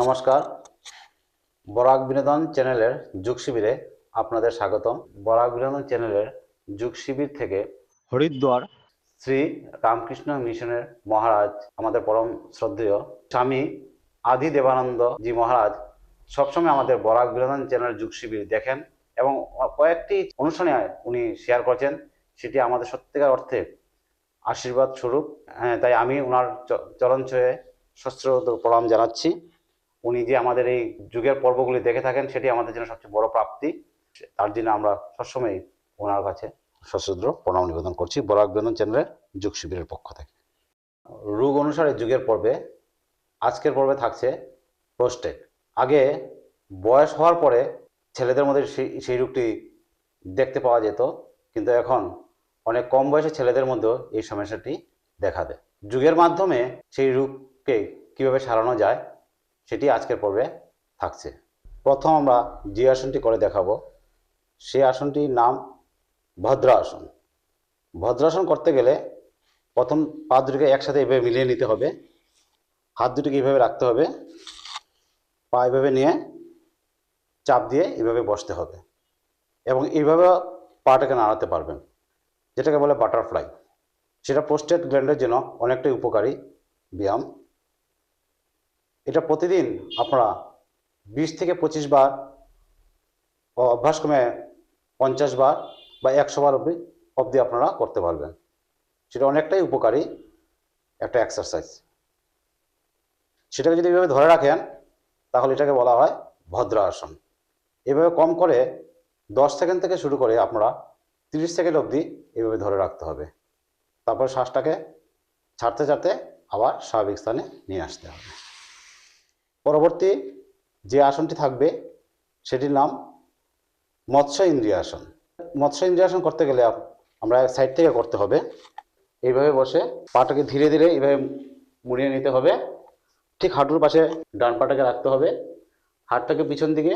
নমস্কার। বরাক বিনোদন চ্যানেলের যুগ শিবিরে আপনাদের স্বাগতম। বরাক বিনোদন চ্যানেলের যুগ শিবির থেকে হরিদ্বার শ্রী রামকৃষ্ণ মিশনের মহারাজ, আমাদের পরম শ্রদ্ধেয় স্বামী আদি দেবানন্দ জি মহারাজ সবসময় আমাদের বরাক বিনোদন চ্যানেল যুগ শিবির দেখেন এবং কয়েকটি অনুষ্ঠানে উনি শেয়ার করেছেন। সেটি আমাদের সত্যিকার অর্থে আশীর্বাদ স্বরূপ। হ্যাঁ তাই আমি ওনার চরণ ছুঁয়ে সশ্রদ্ধ প্রণাম জানাচ্ছি। উনি যে আমাদের এই যুগের পর্বগুলি দেখে থাকেন, সেটি আমাদের জন্য সবচেয়ে বড় প্রাপ্তি। তার জন্য আমরা সবসময় ওনার কাছে সশ্রদ্ধ প্রণাম নিবেদন করছি। বরাক বিনোদন চ্যানেলের যুগ শিবিরের পক্ষ থেকে। রোগ অনুসারে যুগের পর্বে, আজকের পর্বে থাকছে প্রোস্টেট। আগে বয়স হওয়ার পরে ছেলেদের মধ্যে সেই রোগটি দেখতে পাওয়া যেত, কিন্তু এখন অনেক কম বয়সে ছেলেদের মধ্যেও এই সমস্যাটি দেখা দেয়। যুগের মাধ্যমে সেই রোগকে কীভাবে সারানো যায় সেটি আজকের পর্বে থাকছে। প্রথম আমরা যে আসনটি করে দেখাবো সেই আসনটির নাম ভদ্রাসন। ভদ্রাসন করতে গেলে প্রথম পা দুটিকে একসাথে এভাবে মিলিয়ে নিতে হবে। হাত দুটিকে এইভাবে রাখতে হবে। পা এভাবে নিয়ে চাপ দিয়ে এভাবে বসতে হবে এবং এইভাবে পাটাকে নাড়াতে পারবেন, যেটাকে বলে বাটারফ্লাই। সেটা প্রোস্টেট গ্ল্যান্ডের জন্য অনেকটাই উপকারী ব্যায়াম। এটা প্রতিদিন আপনারা বিশ থেকে পঁচিশ বার অভ্যাসক্রমে পঞ্চাশ বার বা একশো বার অবধি অবধি আপনারা করতে পারবেন। সেটা অনেকটাই উপকারী একটা এক্সারসাইজ সেটাকে যদি এভাবে ধরে রাখেন, তাহলে এটাকে বলা হয় ভদ্রাসন। এভাবে কম করে দশ সেকেন্ড থেকে শুরু করে আপনারা তিরিশ সেকেন্ড অবধি এভাবে ধরে রাখতে হবে। তারপর শ্বাসটাকে ছাড়তে ছাড়তে আবার স্বাভাবিক স্থানে নিয়ে আসতে হবে। পরবর্তী যে আসনটি থাকবে, সেটির নাম মৎস্য ইন্দ্রিয়াসন মৎস্য ইন্দ্রিয়াসন করতে গেলে আমরা সাইড থেকে করতে হবে। এইভাবে বসে পাটাকে ধীরে ধীরে এইভাবে মুড়িয়ে নিতে হবে। ঠিক হাঁটুর পাশে ডান পাটাকে রাখতে হবে। হাতটাকে পিছন দিকে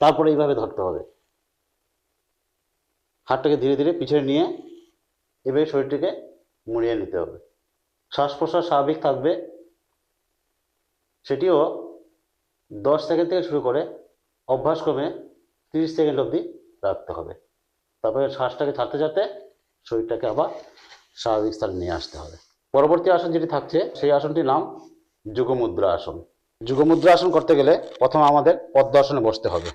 তারপরে এইভাবে ধরতে হবে। হাতটাকে ধীরে ধীরে পিছনে নিয়ে এভাবে শরীরটিকে মুড়িয়ে নিতে হবে। শ্বাস প্রশ্বাস স্বাভাবিক থাকবে। সেটিও দশ সেকেন্ড থেকে শুরু করে অভ্যাসক্রমে তিরিশ সেকেন্ড অবধি রাখতে হবে। তারপরে শ্বাসটাকে ছাড়তে ছাড়তে শরীরটাকে আবার স্বাভাবিক স্থানে নিয়ে আসতে হবে। পরবর্তী আসন যেটি থাকছে, সেই আসনটির নাম যুগমুদ্রা আসন। যুগমুদ্রা আসন করতে গেলে প্রথমে আমাদের পদ্মাসনে বসতে হবে।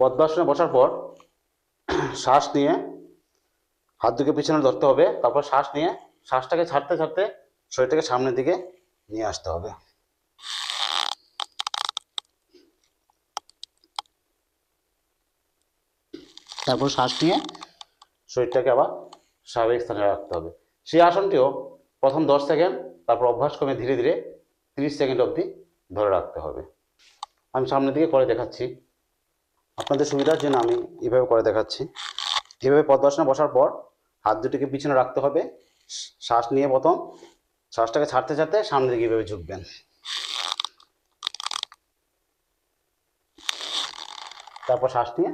পদ্মাসনে বসার পর শ্বাস নিয়ে হাত দুকে পিছনে ধরতে হবে। তারপর শ্বাস নিয়ে শ্বাসটাকে ছাড়তে ছাড়তে শরীরটাকে সামনের দিকে নিয়ে আসতে হবে। তারপর শ্বাস নিয়ে শরীরটাকে আবার স্বাভাবিক স্থানে রাখতে হবে। সেই আসনটিও প্রথম দশ সেকেন্ড, তারপর অভ্যাস অভ্যাসক্রমে ধীরে ধীরে তিরিশ সেকেন্ড অবধি ধরে রাখতে হবে। আমি সামনের দিকে করে দেখাচ্ছি। আপনাদের সুবিধার জন্য আমি এভাবে করে দেখাচ্ছি। এভাবে পদ্মাসনে বসার পর হাত দুটিকে পিছনে রাখতে হবে। শ্বাস নিয়ে প্রথম শ্বাসটাকে ছাড়তে ছাড়তে সামনে দিকে এইভাবে ঝুঁকবেন। তারপর শ্বাস নিয়ে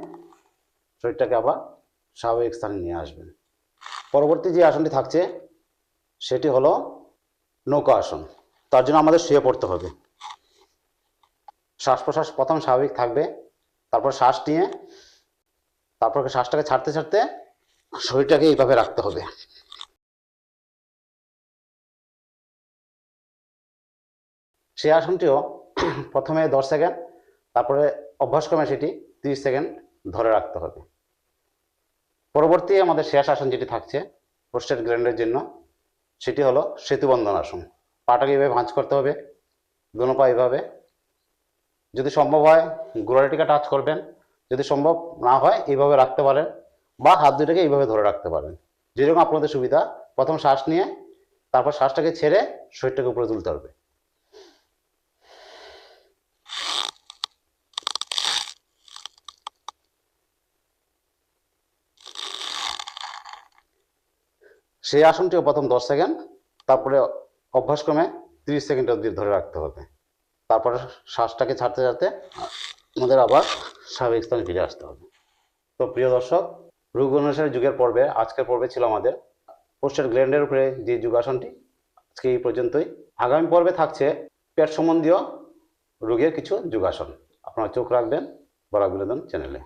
শরীরটাকে আবার স্বাভাবিক স্থানে নিয়ে আসবেন। পরবর্তী যে আসনটি থাকছে, সেটি হলো নৌকা আসন। তার জন্য আমাদের শুয়ে পড়তে হবে। শ্বাস প্রশ্বাস প্রথম স্বাভাবিক থাকবে, তারপর শ্বাস নিয়ে, তারপর শ্বাসটাকে ছাড়তে ছাড়তে শরীরটাকে এইভাবে রাখতে হবে। সেই আসনটিও প্রথমে দশ সেকেন্ড, তারপরে অভ্যাসক্রমে সেটি তিরিশ সেকেন্ড ধরে রাখতে হবে। পরবর্তী আমাদের শেষ আসন যেটি থাকছে, প্রোস্টেট গ্ল্যান্ডের জন্য, সেটি হলো সেতুবন্ধন আসন। পাটাকে এভাবে ভাঁজ করতে হবে, দোনো পা এইভাবে। যদি সম্ভব হয়, গোড়াটিকে টাচ করবেন। যদি সম্ভব না হয়, এইভাবে রাখতে পারেন বা হাত দুটাকে এইভাবে ধরে রাখতে পারেন। যেরকম আপনাদের সুবিধা, প্রথম শ্বাস নিয়ে, তারপর শ্বাসটাকে ছেড়ে শরীরটাকে উপরে তুলতে হবে। সেই আসনটিও প্রথম দশ সেকেন্ড, তারপরে অভ্যাসক্রমে তিরিশ সেকেন্ড অবধি ধরে রাখতে হবে। তারপরে শ্বাসটাকে ছাড়তে ছাড়তে আমাদের আবার স্বাভাবিক স্থানে ফিরে আসতে হবে। তো প্রিয় দর্শক, রোগ অনুসারে যুগের পর্বে, আজকের পর্বে ছিল আমাদের পোস্টার গ্ল্যান্ডের উপরে যে যোগাসনটি আজকে এই পর্যন্তই। আগামী পর্বে থাকছে পেট সম্বন্ধীয় রোগের কিছু যোগাসন আপনারা চোখ রাখবেন বরাক বিনোদন চ্যানেলে